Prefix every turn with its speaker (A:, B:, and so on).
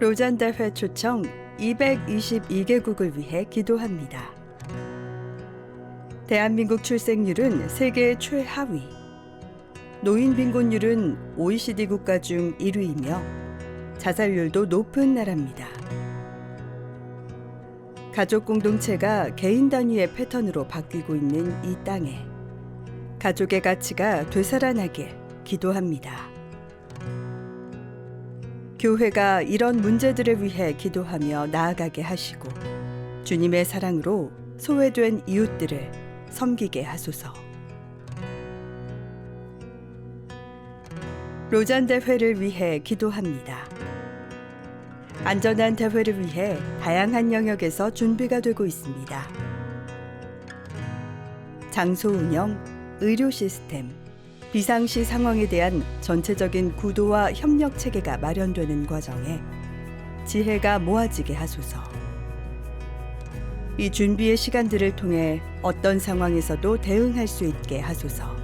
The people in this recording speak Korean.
A: 로잔 대회 초청 222개국을 위해 기도합니다. 대한민국 출생률은 세계 최하위. 노인 빈곤율은 OECD 국가 중 1위이며 자살률도 높은 나라입니다. 가족 공동체가 개인 단위의 패턴으로 바뀌고 있는 이 땅에 가족의 가치가 되살아나길 기도합니다. 교회가 이런 문제들을 위해 기도하며 나아가게 하시고 주님의 사랑으로 소외된 이웃들을 섬기게 하소서. 로잔 대회를 위해 기도합니다. 안전한 대회를 위해 다양한 영역에서 준비가 되고 있습니다. 장소 운영, 의료 시스템, 비상시 상황에 대한 전체적인 구도와 협력 체계가 마련되는 과정에 지혜가 모아지게 하소서. 이 준비의 시간들을 통해 어떤 상황에서도 대응할 수 있게 하소서.